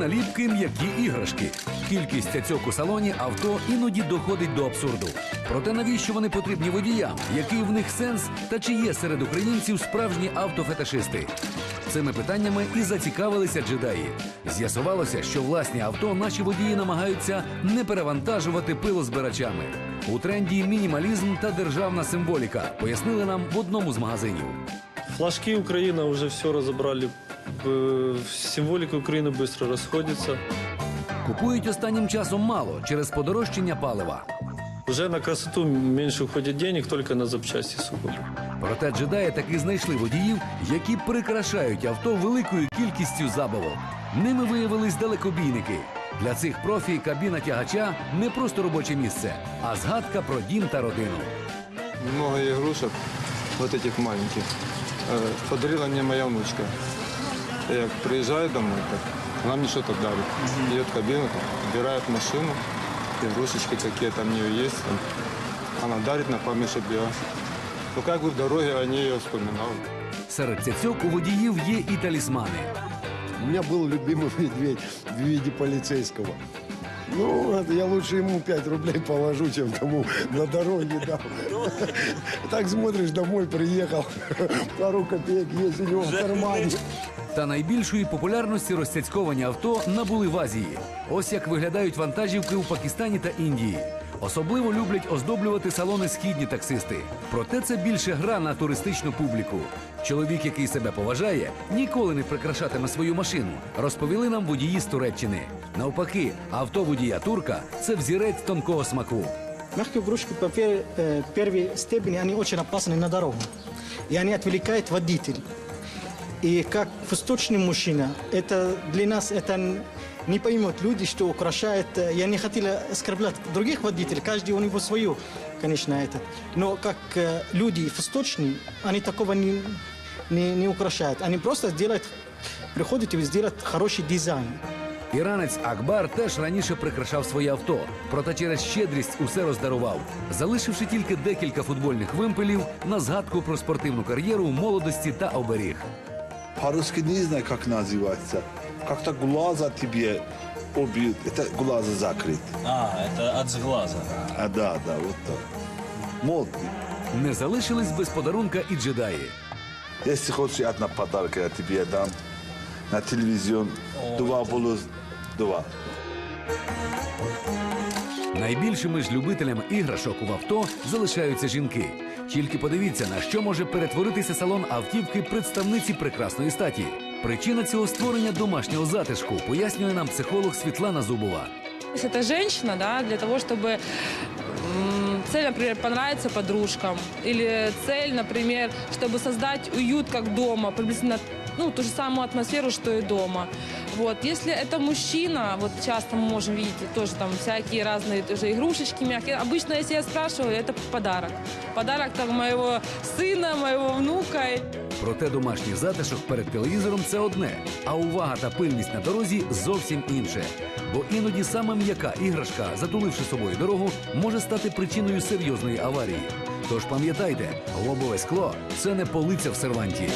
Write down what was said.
наліпки, м'які іграшки. Кількість цяцьок у салоні авто іноді доходить до абсурду. Проте навіщо вони потрібні водіям? Який в них сенс? Та чи є серед українців справжні автофеташисти? Цими питаннями і зацікавилися джедаї. З'ясувалося, що власні авто наші водії намагаються не перевантажувати пилозбирачами. У тренді мінімалізм та державна символіка, пояснили нам в одному з магазинів. Флажки Украина уже все разобрали. Э, Символика Украины быстро расходится. Купують останнім часом мало через подорожчання палива. Уже на красоту меньше уходит денег, только на запчасти сугубо. Проте джедаї таки знайшли водіїв, які прикрашають авто великою кількістю забавок. Ними виявились далекобійники. Для цих профі кабіна тягача не просто робоче місце, а згадка про дім та родину. Много игрушек, вот этих маленьких. Э, Подарила мне моя внучка. Я приезжаю домой, так, она мне что-то дарит. Идет в кабину, там, убирает машину, игрушечки какие там у нее есть. там. Она дарит на память, чтобы я... Ну, как бы в дороге о ней я вспоминал. Серед цяцьок у водіїв є і талісмани. У меня был любимый медведь в виде полицейского. Ну, это я лучше ему 5 рублей положу, чем тому на дороге дам. Так смотришь, домой приехал, пару копеек есть у него в кармане. Та найбільшої популярності розцяцьковані авто набули в Азії. Ось як виглядають вантажівки у Пакистані та Індії. Особливо люблять оздоблювати салони східні таксисти. Проте це більше гра на туристичну публіку. Чоловік, який себе поважає, ніколи не прикрашатиме свою машину, розповіли нам водії з Туреччини. Навпаки, авто водія турка це взірець тонкого смаку. Мягкие игрушки по пер- э, первой степени, они очень опасны на дорогу. И они отвлекают водителя. И как восточный мужчина, это для нас это н- не поймет люди, что украшает. э, Я не хотел оскорблять других водителей, каждый у него свое, конечно, это. Но как э, люди восточные, они такого не, не, не украшают. Они просто делают, приходят и сделают хороший дизайн. Іранець Акбар теж раніше прикрашав своє авто, проте через щедрість усе роздарував, залишивши тільки декілька футбольних вимпелів на згадку про спортивну кар'єру молодості та оберіг. По-русски не знаю, как называется. Как-то глаза тебе обе... Это глаза закрыты. А, это от сглаза. А да, да, вот так. Модный. Не залишились без подарунка і джедаї. Если хочешь одна подарка, я тебе дам. На телевизион два было два. Найбільшими ж любителями іграшок у авто залишаються жінки. Тільки подивіться, на що може перетворитися салон автівки представниці прекрасної статі. Причина цього створення домашнього затишку, пояснює нам психолог Світлана Зубова. Это женщина, да, для того, чтобы цель, например, понравиться подружкам, или цель, например, чтобы создать уют как дома, приблизительно ну, ту же самую атмосферу, что и дома. Вот. Если это мужчина, вот часто мы можем видеть тоже там всякие разные тоже игрушечки мягкие. Обычно, если я спрашиваю, это подарок. Подарок там моего сына, моего внука. Проте домашній затишок перед телевізором це одне, а увага та пильність на дорозі зовсім інше. Бо іноді саме м'яка іграшка, затуливши собою дорогу, може стати причиною серйозної аварії. Тож пам'ятайте, лобове скло це не полиця в серванті.